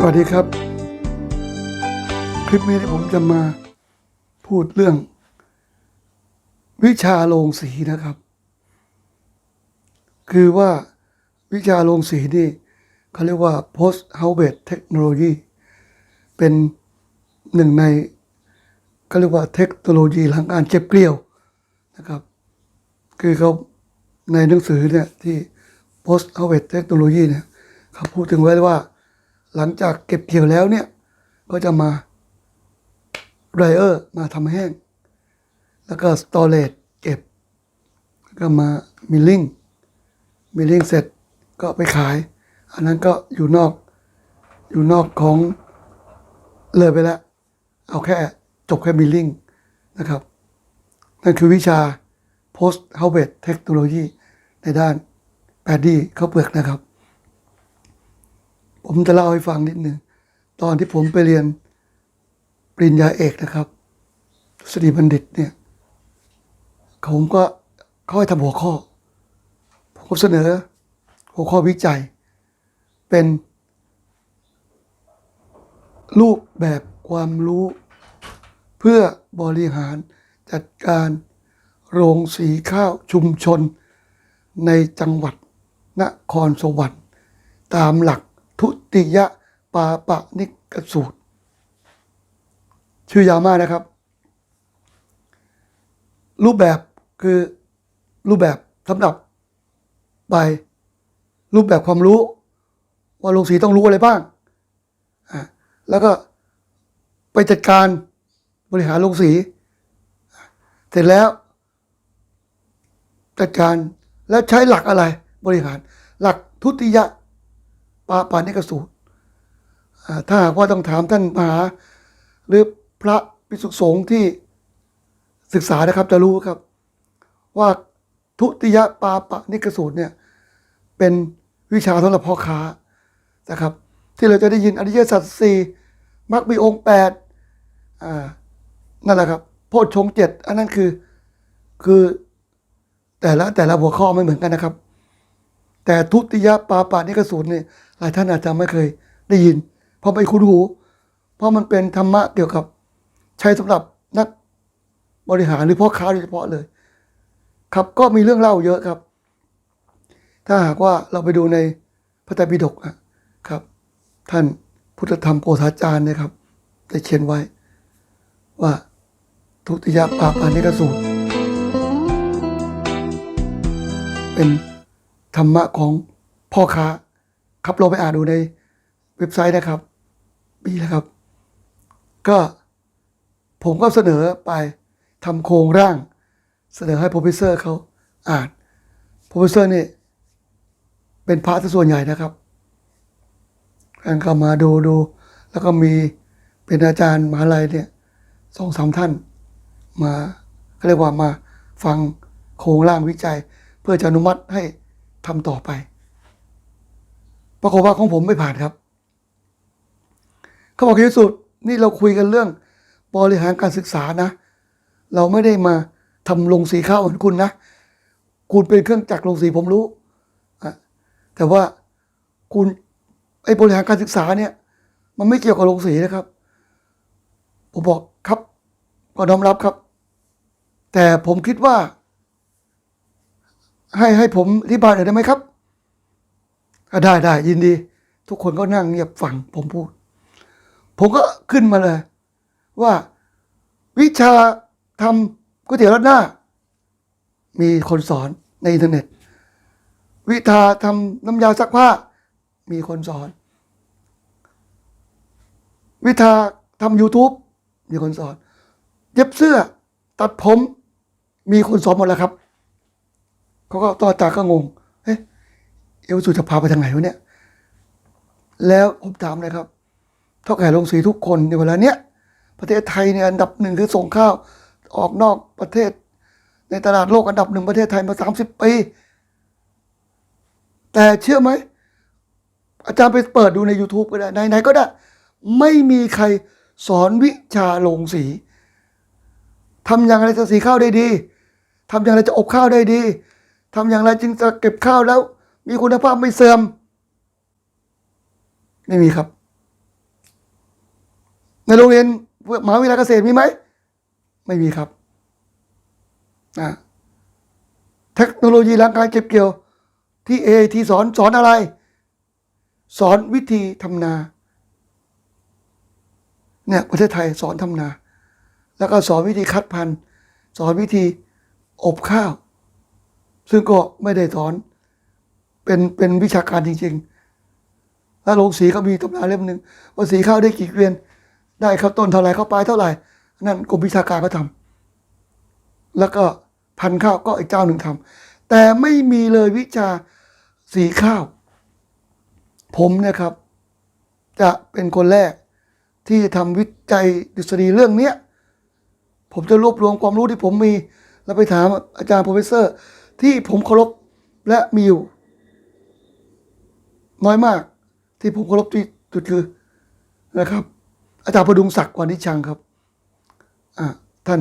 สวัสดีครับ คลิปนี้ที่ผมจะมาพูดเรื่อง วิชาโรงสีนะครับ คือว่าวิชาโรงสีนี่เขาเรียกว่า post harvest technology เป็นหนึ่งในเขาเรียกว่าเทคโนโลยีหลังการเก็บเกลียวนะครับ คือเขาในหนังสือเนี่ยที่ post harvest technology เนี่ยเขาพูดถึงไว้ว่า หลังจากเก็บเกี่ยวแล้วเนี่ย ก็จะมาไรเออร์มาทำแห้ง แล้วก็สตอเรจเก็บ แล้วก็มามิลลิ่งมิลลิ่งเสร็จก็ไปขาย อันนั้นก็อยู่นอกอยู่นอกของเลยไปแล้ว เอาแค่จบแค่มิลลิ่งนะครับ นั่นคือวิชา post harvest technology ในด้านแปดดีข้าวเปลือกนะครับ ผมจะเล่าให้ฟังนิดหนึ่งตอนที่ผมไปเรียนปริญญาเอกนะครับสตรีบัณฑิตเนี่ยผมก็เขาให้ทำหัวข้อ ผมก็เสนอ หัวข้อวิจัย เป็น รูปแบบความรู้ เพื่อบริหารจัดการโรงสีข้าวชุมชน ในจังหวัดนครสวรรค์ตามหลัก ทุติยปาปะนิกสูตร ชื่อยาวมากนะครับ รูปแบบคือรูปแบบสำหรับไปรูปแบบความรู้ ว่าโรงสีต้องรู้อะไรบ้างอะแล้วก็ไปจัดการบริหารโรงสี เสร็จแล้ว จัดการแล้วใช้หลักอะไรบริหาร หลักทุติยะ ปาปานิกสูตรถ้าหากว่าต้องถามท่านมหา หรือพระภิกษุสงฆ์ที่ศึกษานะครับจะรู้ครับ ว่าทุติยปาปะนิกสูตรเนี่ยเป็นวิชาสำหรับพ่อค้านะครับ ที่เราจะได้ยินอริยสัจสี่มรรคมีองค์แปดนั่นแหละครับโพชฌงเจ็ดอันนั้นคือคือแต่ละแต่ละหัวข้อไม่เหมือนกันนะครับ แต่ทุติยปาปานิกสูตรเนี่ยหลายท่านอาจจะไม่เคยได้ยิน เพราะไม่คุ้นหู เพราะมันเป็นธรรมะเกี่ยวกับใช้สำหรับนักบริหารหรือพ่อค้าโดยเฉพาะเลย ครับก็มีเรื่องเล่าเยอะครับ ถ้าหากว่าเราไปดูในพระไตรปิฎกอะครับ ท่านพุทธธรรมโพธาจารย์นะครับได้เขียนไว้ ว่าทุติยปาปานิกสูตร เป็น ธรรมะของพ่อค้า ครับเราไปอ่านดูในเว็บไซต์นะครับมีนะครับ ก็ผมก็เสนอไปทำโครงร่าง เสนอให้โปรเฟสเซอร์เขาอ่านโปรเฟสเซอร์นี่เป็นพระส่วนใหญ่นะครับการเข้ามาดูดู แล้วก็มีเป็นอาจารย์มหาลัยเนี่ยสองสามท่าน มาเขาเรียกว่ามาฟังโครงร่างวิจัย เพื่อจะอนุมัติให้ ทำต่อไป ปรากฏว่าของผมไม่ผ่านครับ เขาบอกที่สุดนี่เราคุยกันเรื่อง บริหารการศึกษานะ เราไม่ได้มาทำลงสีข้าวเหมือนคุณนะ คุณเป็นเครื่องจักรลงสีผมรู้ แต่ว่าคุณไอ้บริหารการศึกษาเนี่ย มันไม่เกี่ยวกับลงสีนะครับ ผมบอกครับก็น้อมรับครับ แต่ผมคิดว่า ให้ให้ผมอธิบายหน่อยได้ไหมครับได้ได้ยินดี ทุกคนก็นั่งเงียบฟังผมพูด ผมก็ขึ้นมาเลย ว่าวิชาทำก๋วยเตี๋ยวรัดหน้า มีคนสอนในอินเทอร์เน็ต วิชาทำน้ำยาซักผ้า มีคนสอน วิชาทำ YouTube มีคนสอน เย็บเสื้อ ตัดผม มีคนสอนหมดแล้วครับ เขาก็ต่อจากก็งง เอ๊ะเอวสุจะพาไปทางไหนวะเนี่ย แล้วผมถามเลยครับเท่าแก่ลงสีทุกคนในเวลาเนี้ยประเทศไทยเนี่ยอันดับหนึ่งคือส่งข้าวออกนอกประเทศ ในตลาดโลกอันดับหนึ่งประเทศไทยมาสามสิบปี แต่เชื่อไหม อาจารย์ไปเปิดดูใน YouTube ก็ได้ไหนๆก็ได้ ไม่มีใครสอนวิชาลงสีทำอย่างไรจะสีข้าวได้ดีทำอย่างไรจะอบข้าวได้ดี ทำอย่างไรจึงจะเก็บข้าวแล้ว มีคุณภาพไม่เสื่อม ไม่มีครับ ในโรงเรียนมหาวิทยาลัยเกษตรมีไหม ไม่มีครับนะเทคโนโลยีหลังการเก็บเกี่ยว ที่เอที่สอนสอนอะไร สอนวิธีทำนาเนี่ยประเทศไทยสอนทำนา แล้วก็สอนวิธีคัดพันธุ์ สอนวิธีอบข้าว ซึ่งก็ไม่ได้สอน เป็นเป็นวิชาการจริงๆแล้วโรงสีก็มีตำราเล่มหนึ่งว่าสีข้าวได้กี่เกวียน ได้ข้าวต้นเท่าไหร่ข้าวปลายเท่าไหร่ นั่นกรมวิชาการก็ทำแล้วก็พันข้าวก็อีกเจ้าหนึ่งทำแต่ไม่มีเลยวิชาสีข้าว ผมเนะครับ จะเป็นคนแรกที่ทำวิจัยดุษฎีเรื่องเนี้ย ผมจะรวบรวมความรู้ที่ผมมี แล้วไปถามอาจารย์โปรเฟสเซอร์ ที่ผมเคารพและมีอยู่ น้อยมาก ที่ผมเคารพที่สุดคือนะครับ อาจารย์ประดุงศักดิ์วานิชชังครับท่าน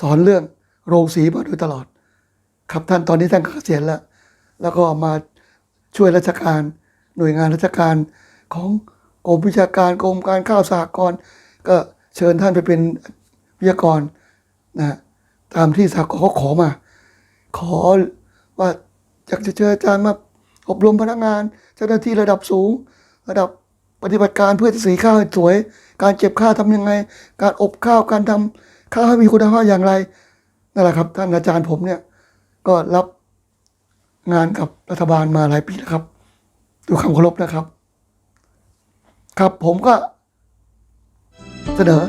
สอนเรื่องโรงสีมาโดยตลอด ครับท่านตอนนี้ท่านก็เกษียณแล้ว แล้วก็มาช่วยราชการหน่วยงานราชการของกรมวิชาการกรมการข้าวสหกรณ์ก็เชิญท่านไปเป็นวิทยากรนะตามที่สหกรเขาขอมา ขอว่าอยากจะเชิญอาจารย์มาอบรมพนักงาน เจ้าหน้าที่ระดับสูง ระดับปฏิบัติการเพื่อจะสีข้าวให้สวย การเก็บข้าวทำยังไง การอบข้าวการทำข้าวให้มีคุณภาพอย่างไรนั่นแหละครับท่านอาจารย์ผมเนี่ย ก็รับงานกับรัฐบาลมาหลายปีแล้วครับด้วความเคารพนะครับ ครับผมก็เสนอ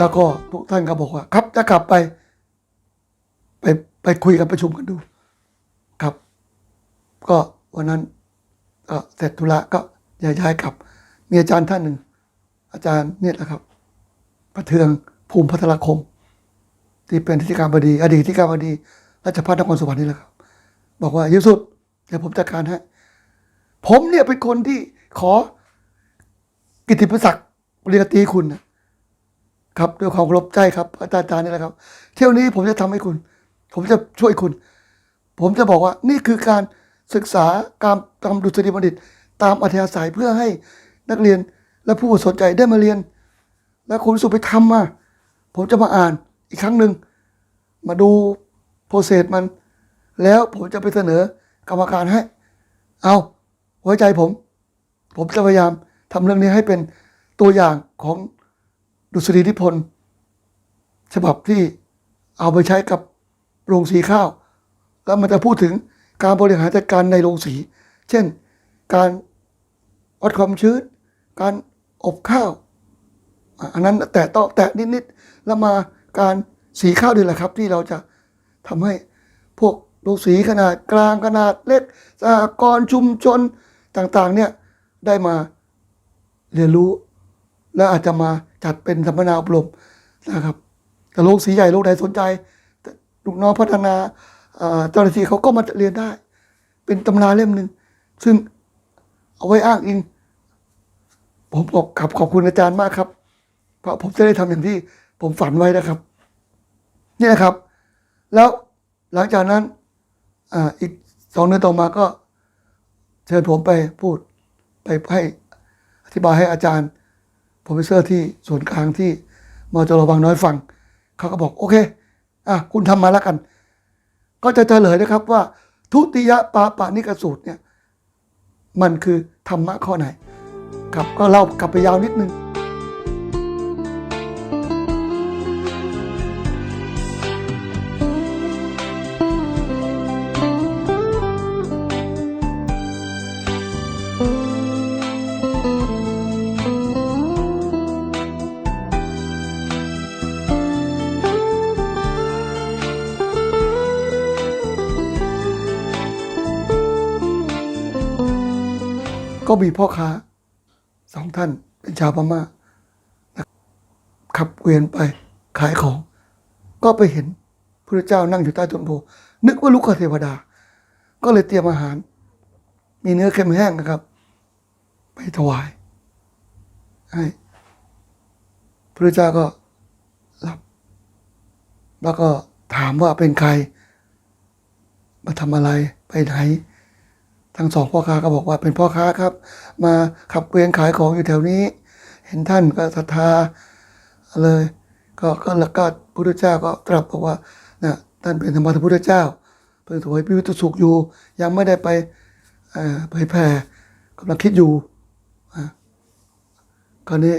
แล้วก็ทุกท่านก็บอกว่า ครับจะกลับไป ไปไปคุยกันประชุมกันดู ครับ ก็วันนั้นเสร็จธุระก็ย้ายย้ายกลับ มีอาจารย์ท่านหนึ่ง อาจารย์เนี่ยแหละครับ ประเทืองภูมิพัฒนคม ที่เป็นที่การบดี อดีตที่การบดีราชพัฒนครสวรรค์นี่แหละครับ บอกว่ายุสุดเดี๋ยวผมจัดการให้ผมเนี่ยเป็นคนที่ขอกิตติศักดิ์ปริญญาตรีคุณนะ ครับด้วยความเคารพใจครับอาจารย์จานี่แหละครับ เที่ยวนี้ผมจะทำให้คุณ ผมจะช่วยคุณ ผมจะบอกว่านี่คือการศึกษาการทำดุษฎีบัณฑิต ตามอัธยาศัยเพื่อให้นักเรียนและผู้สนใจได้มาเรียน และคุณสุไปทำมา ผมจะมาอ่านอีกครั้งหนึ่งมาดูโปรเซสมัน แล้วผมจะไปเสนอกรรมการให้ เอาไว้ใจผม ผมจะพยายามทำเรื่องนี้ให้เป็นตัวอย่างของ ดุษฎีนิพนธ์ฉบับที่เอาไปใช้กับโรงสีข้าว แล้วมันจะพูดถึงการบริหารจัดการในโรงสี เช่น การวัดความชื้น การอบข้าว อันนั้นแต่ต้องแตะนิดๆแล้วมาการสีข้าวนี่แหละครับ ที่เราจะทำให้พวกโรงสีขนาดกลางขนาดเล็กสหกรณ์ชุมชนต่างๆเนี่ยได้มาเรียนรู้ และอาจจะมาจัดเป็นสัมมนาอบรมนะครับ แต่โรงสีใหญ่โรงไหนสนใจลูกน้องพัฒนาเจ้าหน้าที่เขาก็มาเรียนได้ เป็นตำราเล่มหนึ่งซึ่งเอาไว้อ้างอิง ผมบอกขับขอบคุณอาจารย์มากครับ เพราะผมจะได้ทำอย่างที่ผมฝันไว้นะครับ นี่นะครับ แล้วหลังจากนั้นออีกสองเดือนต่อมาก็เชิญผมไปพูดไปให้อธิบายให้อาจารย์ รเฟสเซอร์ที่สวนกลางที่มอจรบางน้อยฟัง เขาก็บอกโอเค อะคุณทำมาแล้วกัน ก็จะเฉลยนะครับว่า ทุติยปาปานิกสูตรเนี่ย มันคือธรรมะข้อไหนครับก็เล่ากลับไปยาวนิดนึง มีพ่อค้าสองท่านเป็นชาวพม่าขับเกวียนไปขายของ ก็ไปเห็นพระเจ้านั่งอยู่ใต้ต้นโพนึกว่าลูกเทวดา ก็เลยเตรียมอาหาร มีเนื้อเค็มแห้งนะครับ ไปถวาย ให้พระเจ้าก็รับ แล้วก็ถามว่าเป็นใคร มาทำอะไรไปไหน ทั้งสองพ่อค้าก็บอกว่าเป็นพ่อค้าครับ มาขับเกวียนขายของอยู่แถวนี้ เห็นท่านก็ศรัทธาเลยก็ก็แล้วก็พระพุทธเจ้าก็ตรัสบอกว่านะท่านเป็นธรรมะพุทธเจ้าเพิ่งถวายพิวิตสุขอยู่ ยังไม่ได้ไปเผยแผ่กำลังคิดอยู่อะคราวนี้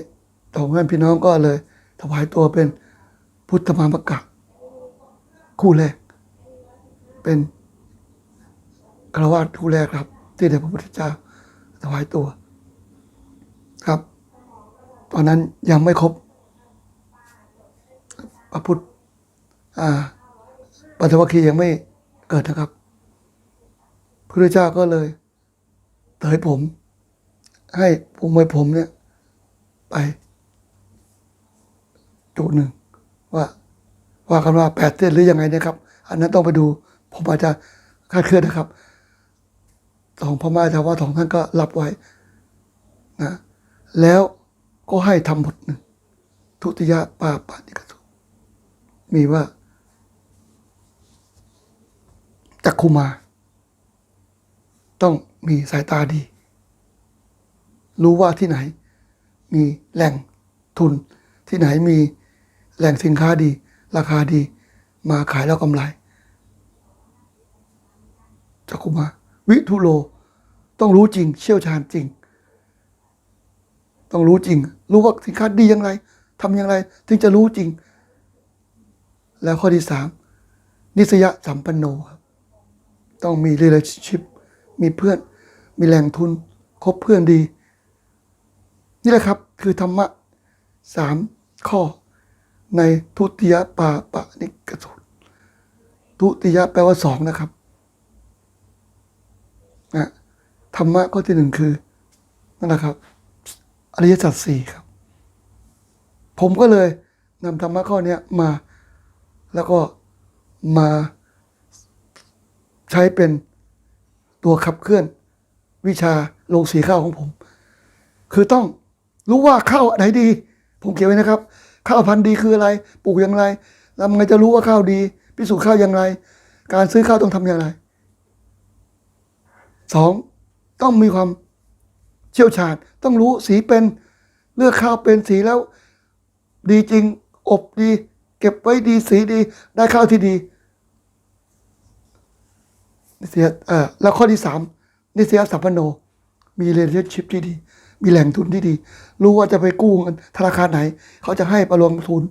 สองท่านพี่น้องก็เลย ถวายตัวเป็นพุทธมามกะคู่แรกเป็น คารวะคู่แรกครับ ที่ได้พระพุทธเจ้าถวายตัว ครับ ตอนนั้นยังไม่ครบพระพุทธอ่าปัทวคียังไม่เกิดนะครับพระพุทธเจ้าก็เลยเตยผม ให้ผมไว้ผมเนี่ย ไป จุดหนึ่งว่าว่ากันว่าแปดเส้นหรือยังไงนะครับ อันนั้นต้องไปดู ผมอาจจะคาดเคลื่อนนะครับ สองพม่าชาวว่าสองท่านก็รับไว้นะแล้วก็ให้ทำบทหนึ่ง ทุติยปาปานิกสุมีว่าจักคุมา ต้องมีสายตาดี รู้ว่าที่ไหน มีแหล่งทุน ที่ไหนมีแหล่งสินค้าดี ราคาดี มาขายแล้วกำไรจักคุมา วิทุโล ต้องรู้จริง เชี่ยวชาญจริง ต้องรู้จริง รู้ว่าสินค้าดีอย่างไรทำอย่างไร ถึงจะรู้จริง แล้วข้อที่สามนิสยสัมปันโนครับต้องมี relationship มีเพื่อน มีแหล่งทุน คบเพื่อนดี นี่แหละครับ คือธรรมะสามข้อ ในทุติยปาปะนิกสูตร ทุติยแปลว่าสองนะครับนะ ธรรมะข้อที่หนึ่งคือนั่นแหละครับ อริยสัจสี่ครับ ผมก็เลยนำธรรมะข้อเนี้ยมา แล้วก็มาใช้เป็นตัวขับเคลื่อน วิชาโรงสีข้าวของผม คือต้องรู้ว่าข้าวไหนดี ผมเขียนไว้นะครับ ข้าวพันธุ์ดีคืออะไร ปลูกอย่างไรแล้วมันจะรู้ว่าข้าวดี พิสูจน์ข้าวอย่างไร การซื้อข้าวต้องทำอย่างไรสอง ต้องมีความเชี่ยวชาญ ต้องรู้สีเป็นเลือกข้าวเป็นสีแล้ว ดีจริง อบดี เก็บไว้ดีสีดี ได้ข้าวที่ดีนิสยเอ่อแล้วข้อที่สามนิสยสัมปันโน มีเร a t i o n s h i p ที่ดี มีแหล่งทุนที่ดี รู้ว่าจะไปกู้เงินธนาคารไหน เขาจะให้ประลงทุน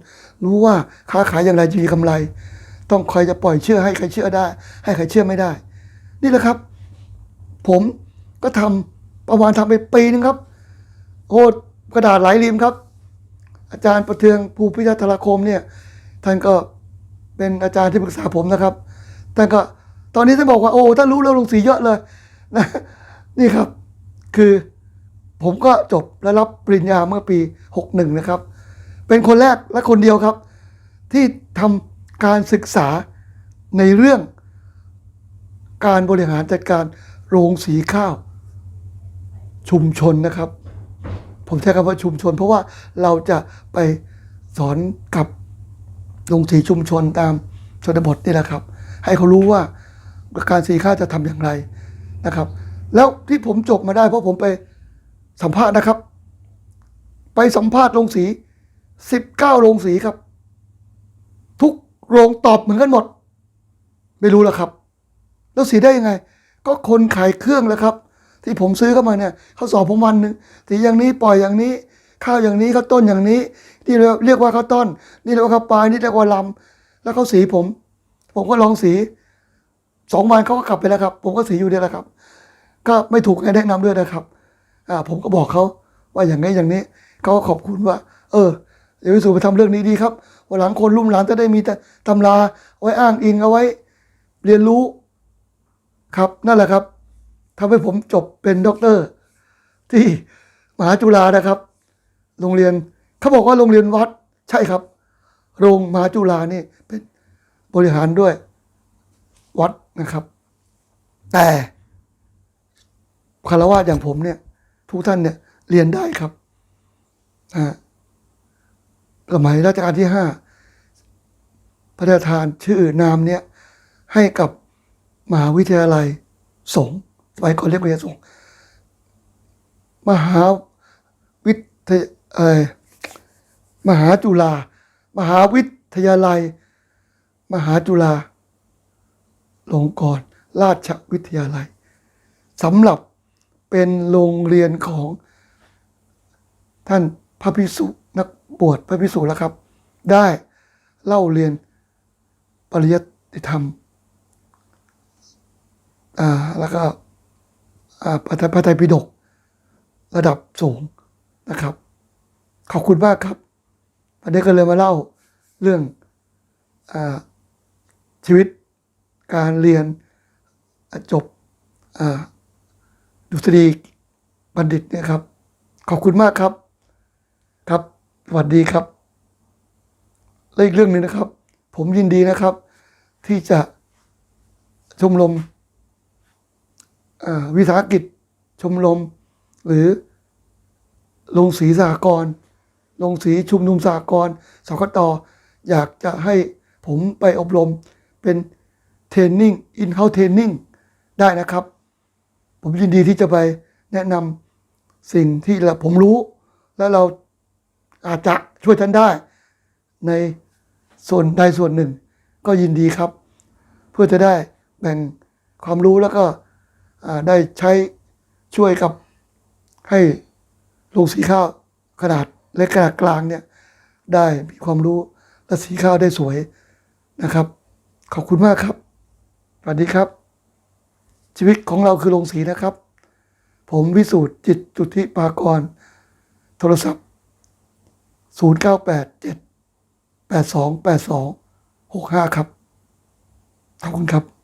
รู้ว่าค้าขายอย่างไรจะมีกำไร ต้องใครจะปล่อยเชื่อให้ใครเชื่อได้ ให้ใครเชื่อไม่ได้ นี่แหละครับ ผม ก็ทำประมาณทำไปปีนึงครับโอ้กระดาษหลายริมครับ อาจารย์ประเทืองภูพิทัตรคมเนี่ยท่านก็เป็นอาจารย์ที่ปรึกษาผมนะครับท่านก็ตอนนี้ท่านบอกว่าโอ้ท่านรู้เรื่องลงสีเยอะเลยนะนี่ครับ คือผมก็จบและรับปริญญาเมื่อปี 61 นะครับ เป็นคนแรกและคนเดียวครับ ที่ทำการศึกษาในเรื่องการบริหารจัดการโรงสีข้าว ชุมชนนะครับ ผมใช้คำว่าชุมชน เพราะว่าเราจะไปสอนกับโรงสีชุมชนตามชนบทนี่แหละครับ ให้เขารู้ว่าการสีข้าวจะทำอย่างไรนะครับ แล้วที่ผมจบมาได้เพราะผมไปสัมภาษณ์นะครับ ไปสัมภาษณ์โรงสีสิบเก้าโรงสีครับ ทุกโรงตอบเหมือนกันหมด ไม่รู้แล้วครับ แล้วสีได้ยังไง ก็คนขายเครื่องแล้วครับ ที่ผมซื้อเข้ามาเนี่ยเขาสอบผมวันหนึ่งสีอย่างนี้ปล่อยอย่างนี้ ข้าวอย่างนี้ข้าวต้นอย่างนี้ที่เรียกว่าข้าวต้น นี่เรียกว่าข้าวปลายนี่เรียกว่าลำแล้วเขาสีผม ผมก็ลองสีสองวันเขาก็กลับไปแล้วครับ ผมก็สีอยู่เดียวแหละครับ ก็ไม่ถูกแนะนำด้วยนะครับอ่าผมก็บอกเขาว่าอย่างนี้อย่างนี้เขาก็ขอบคุณว่า เออเดี๋ยววิสุไปทำเรื่องนี้ดีครับวันหลังคนรุ่มหลานจะได้มีแต่ตำราไว้อ้างอิงเอาไว้ เรียนรู้ครับนั่นแหละครับ ทำให้ผมจบเป็นด็อกเตอร์ ที่มหาจุฬานะครับ โรงเรียนเขาบอกว่าโรงเรียนวัดใช่ครับ โรงมหาจุฬานี่เป็นบริหารด้วยวัดนะครับ แต่คารวะอย่างผมเนี่ย ทุกท่านเนี่ยเรียนได้ครับอ่าสมัยรัชกาลที่ห้าพระราชทานชื่อนามเนี่ยให้กับมหาวิทยาลัยสงฆ์ มัยก่อนเรียกวิทยาส่งฆ์มหาวิทยเออมหาจุฬามหาวิทยาลัย มหาจุฬาลงกรณราชวิทยาลัยสำหรับเป็นโรงเรียนของท่านพระพิสุนักบวชพระพิสุแล้วครับ ได้เล่าเรียนปริยัติธรรม อ่า แล้วก็ พระไตรปิฎกระดับสูงนะครับ ขอบคุณมากครับวันนี้ก็เลยมาเล่าเรื่องอชีวิตการเรียนจบดุษฎีบัณฑิตนี่ยครับ ขอบคุณมากครับครับ สวัสดีครับ และอีกเรื่องหนึ่งนะครับ ผมยินดีนะครับ ที่จะชมรม วิสาหกิจชมรม หรือโรงสีสากรณ์โรงสีชุมนุมสากรณ์สกตออยากจะให้ผมไปอบรมเป็นเทรนนิ่งอินเฮ้าเทรนนิ่งได้นะครับ ผมยินดีที่จะไปแนะนำสิ่งที่ผมรู้ แล้วเราอาจจะช่วยท่านได้ ในส่วนใดส่วนหนึ่ง ก็ยินดีครับ เพื่อจะได้แบ่งความรู้แล้วก็ ได้ใช้ช่วยกับให้โรงสีข้าวขนาดเล็กขนาดกลางเนี่ยได้มีความรู้และสีข้าวได้สวยนะครับ ขอบคุณมากครับสวัสดีครับ ชีวิตของเราคือโรงสีนะครับ ผมวิสูตรจิตจุติปากร โทรศัพท์ 0987 8282 65 ครับขอบคุณครับ